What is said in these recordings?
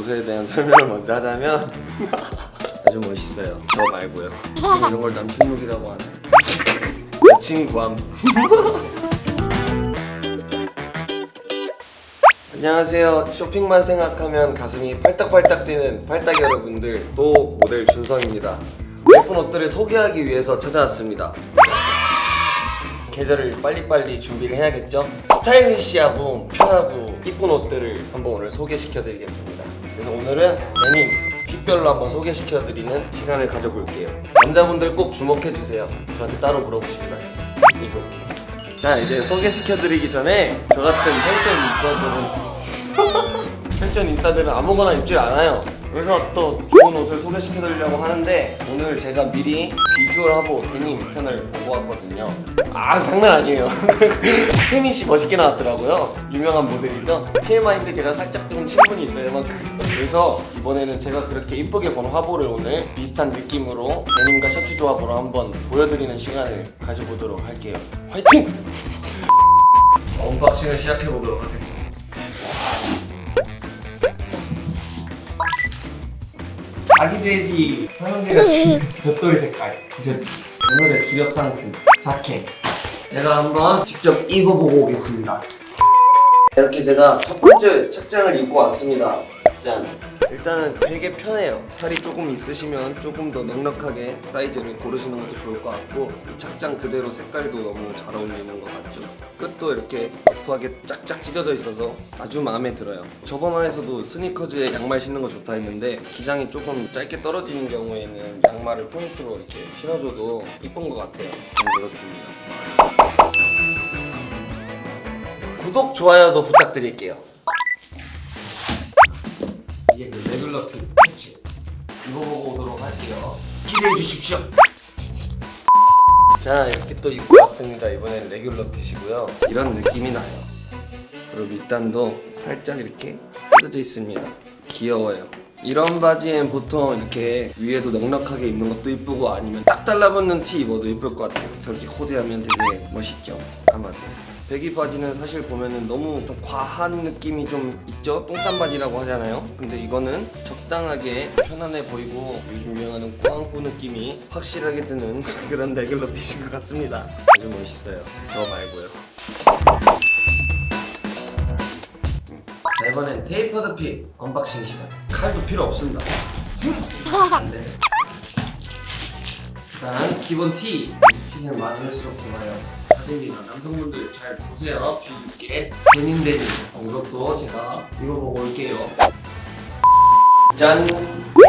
옷에 대한 설명을 먼저 하자면 아주 멋있어요. 저 말고요. 이런 걸 남친룩이라고 하네. 여친 구함. 안녕하세요. 쇼핑만 생각하면 가슴이 팔딱팔딱 뛰는 팔딱 여러분들 또 모델 준성입니다. 예쁜 옷들을 소개하기 위해서 찾아왔습니다. 계절을 빨리빨리 준비를 해야겠죠? 스타일리시하고 편하고 이쁜 옷들을 한번 오늘 소개시켜드리겠습니다. 그래서 오늘은 데님 핏별로 한번 소개시켜드리는 시간을 가져볼게요. 남자분들 꼭 주목해주세요. 저한테 따로 물어보시지 말고 이거. 자 이제 소개시켜드리기 전에 저 같은 패션 인싸들은 패션 인싸들은 아무거나 입질 않아요. 그래서 또 좋은 옷을 소개시켜드리려고 하는데 오늘 제가 미리 비주얼하고 데님 편을 보고 왔거든요. 아 장난 아니에요. 태민 씨 멋있게 나왔더라고요. 유명한 모델이죠. TMI인데 제가 살짝 좀 친분이 있어요. 이만큼. 그래서 이번에는 제가 그렇게 이쁘게 본 화보를 오늘 비슷한 느낌으로 데님과 셔츠 조합으로 한번 보여드리는 시간을 가져보도록 할게요. 화이팅! 언박싱을 시작해보도록 하겠습니다. 아기 돼지 삼형제가 지금 벽돌 색깔 티셔츠 오늘의 주력 상품 자켓. 제가 한번 직접 입어보고 오겠습니다. 이렇게 제가 첫 번째 착장을 입고 왔습니다 짠. 일단은 되게 편해요. 살이 조금 있으시면 조금 더 넉넉하게 사이즈를 고르시는 것도 좋을 것 같고 이 착장 그대로 색깔도 너무 잘 어울리는 것 같죠? 끝도 이렇게 러프하게 쫙쫙 찢어져 있어서 아주 마음에 들어요. 저번화에서도 스니커즈에 양말 신는 거 좋다 했는데 기장이 조금 짧게 떨어지는 경우에는 양말을 포인트로 이렇게 신어줘도 이쁜 것 같아요. 좀 그렇습니다. 구독, 좋아요도 부탁드릴게요 이게 그 레귤러 핏. 패치. 입어보고 오도록 할게요. 기대해 주십시오. 자 이렇게 또 입고 왔습니다. 이번엔 레귤러 핏이고요. 이런 느낌이 나요. 그리고 밑단도 살짝 이렇게 뜯어져 있습니다. 귀여워요. 이런 바지엔 보통 이렇게 위에도 넉넉하게 입는 것도 이쁘고 아니면 딱 달라붙는 티 입어도 이쁠 것 같아요. 저렇게 코디하면 되게 멋있죠? 한마디로 배기 바지는 사실 보면은 너무 좀 과한 느낌이 좀 있죠? 똥싼 바지라고 하잖아요. 근데 이거는 적당하게 편안해 보이고 요즘 유행하는 꾸안꾸 느낌이 확실하게 드는 그런 레귤러 핏인 것 같습니다. 아주 멋있어요. 저 말고요. 자 이번엔 테이퍼드 핏 언박싱 시간. 칼도 필요 없습니다. 네. 일단 기본 티 티는 많을수록 좋아요 사진이나 남성분들 잘 보세요. 주의 깊게. 데님 데님 어, 이것도 제가 입어보고 올게요. 짠!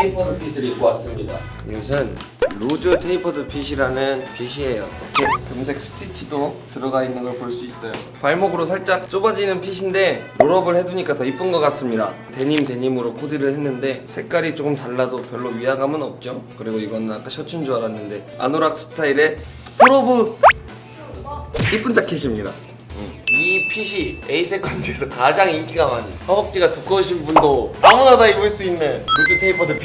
테이퍼드 핏을 입고 왔습니다. 이것은 루즈 테이퍼드 핏이라는 핏이에요. 이렇게 금색 스티치도 들어가 있는 걸 볼 수 있어요. 발목으로 살짝 좁아지는 핏인데 롤업을 해두니까 더 이쁜 것 같습니다. 데님 데님으로 코디를 했는데 색깔이 조금 달라도 별로 위화감은 없죠? 그리고 이건 아까 셔츠인 줄 알았는데 아노락 스타일의 프로브 이쁜 자켓입니다. 이 핏이 A 세컨즈에서 가장 인기가 많은 허벅지가 두꺼우신 분도 아무나 다 입을 수 있는 루즈 테이퍼드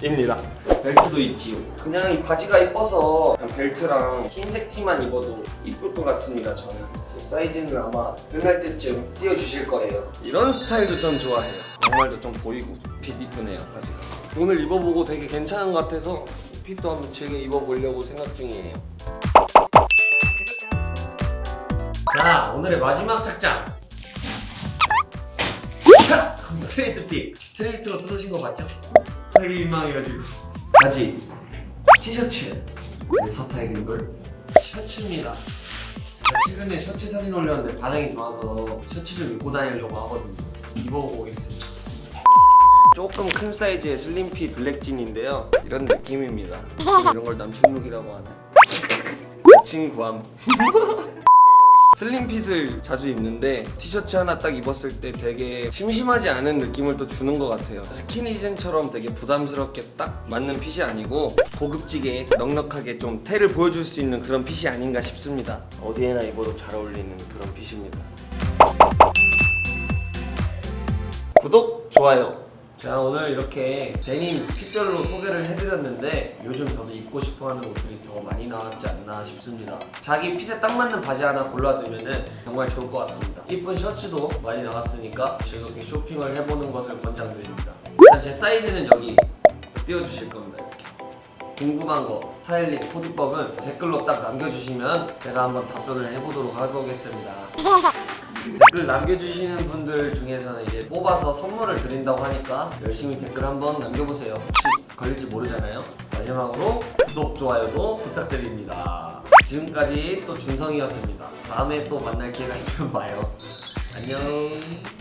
핏입니다. 벨트도 있지요 그냥 이 바지가 이뻐서 그냥 벨트랑 흰색 티만 입어도 이쁠 것 같습니다 저는. 이 사이즈는 아마 끝날 때쯤 띄워주실 거예요. 이런 스타일도 전 좋아해요. 양말도 좀 보이고 핏 이쁘네요 바지가. 오늘 입어보고 되게 괜찮은 것 같아서 핏도 한번 즐겨 입어보려고 생각 중이에요 자 오늘의 마지막 착장. 자, 스트레이트 픽. 스트레이트로 뜯으신 거 맞죠? 되게 민망해가지고. 바지 티셔츠. 네, 서타의 걸 셔츠입니다. 최근에 셔츠 사진 올렸는데 반응이 좋아서 셔츠 좀 입고 다니려고 하거든요. 입어보고 오겠습니다. 조금 큰 사이즈의 슬림핏 블랙진인데요. 이런 느낌입니다. 이런 걸 남친룩이라고 하나 여친 구함 슬림핏을 자주 입는데 티셔츠 하나 딱 입었을 때 되게 심심하지 않은 느낌을 또 주는 것 같아요. 스키니진처럼 되게 부담스럽게 딱 맞는 핏이 아니고 고급지게 넉넉하게 좀 태를 보여줄 수 있는 그런 핏이 아닌가 싶습니다. 어디에나 입어도 잘 어울리는 그런 핏입니다. 구독, 좋아요 자 오늘 이렇게 데님 핏별로 소개를 해드렸는데 요즘 저도 입고 싶어하는 옷들이 더 많이 나왔지 않나 싶습니다 자기 핏에 딱 맞는 바지 하나 골라두면 정말 좋을 것 같습니다 이쁜 셔츠도 많이 나왔으니까 즐겁게 쇼핑을 해보는 것을 권장드립니다 일단 제 사이즈는 여기 띄워주실 겁니다. 궁금한 거, 스타일링, 코디법은 댓글로 딱 남겨주시면 제가 한번 답변을 해보도록 해보겠습니다. 댓글 남겨주시는 분들 중에서는 이제 뽑아서 선물을 드린다고 하니까 열심히 댓글 한번 남겨보세요. 혹시 걸릴지 모르잖아요. 마지막으로 구독, 좋아요도 부탁드립니다. 지금까지 또 준성이었습니다. 다음에 또 만날 기회가 있으면 봐요. 안녕.